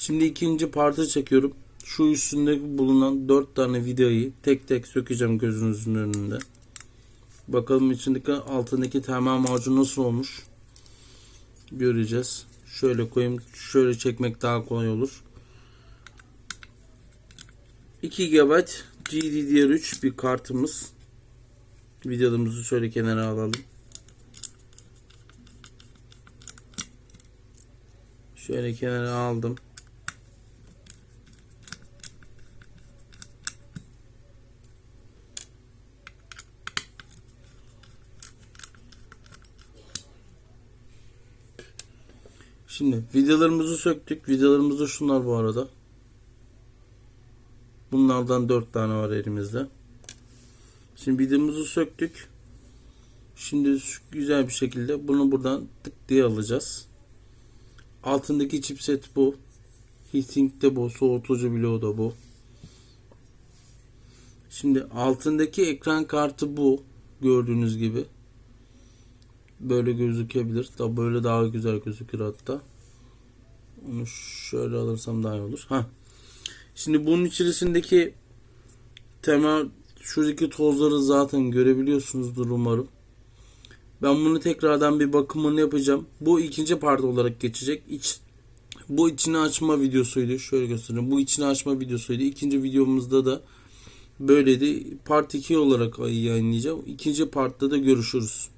Şimdi ikinci partı çekiyorum. Şu üstünde bulunan 4 tane vidayı tek tek sökeceğim gözünüzün önünde. Bakalım içindeki altındaki termal macun nasıl olmuş. Göreceğiz. Şöyle koyayım. Şöyle çekmek daha kolay olur. 2 GB GDDR3 bir kartımız. Videomuzu şöyle kenara alalım. Şöyle kenara aldım. Şimdi vidalarımızı söktük. Vidalarımız da şunlar bu arada. Bunlardan 4 tane var elimizde. Şimdi vidamızı söktük. Şimdi güzel bir şekilde bunu buradan tık diye alacağız. Altındaki chipset bu. Heatsink de bu. Soğutucu bloğu da bu. Şimdi altındaki ekran kartı bu. Gördüğünüz gibi. Böyle gözükebilir. Da böyle daha güzel gözükür hatta. Onu şöyle alırsam daha iyi olur. Ha. Şimdi bunun içerisindeki temel şuradaki tozları zaten görebiliyorsunuzdur umarım. Ben bunu tekrardan bir bakımını yapacağım. Bu ikinci part olarak geçecek. İç, bu içini açma videosuydu. Şöyle göstereyim. Bu içini açma videosuydu. İkinci videomuzda da böyleydi. Part 2 olarak yayınlayacağım. İkinci partta da görüşürüz.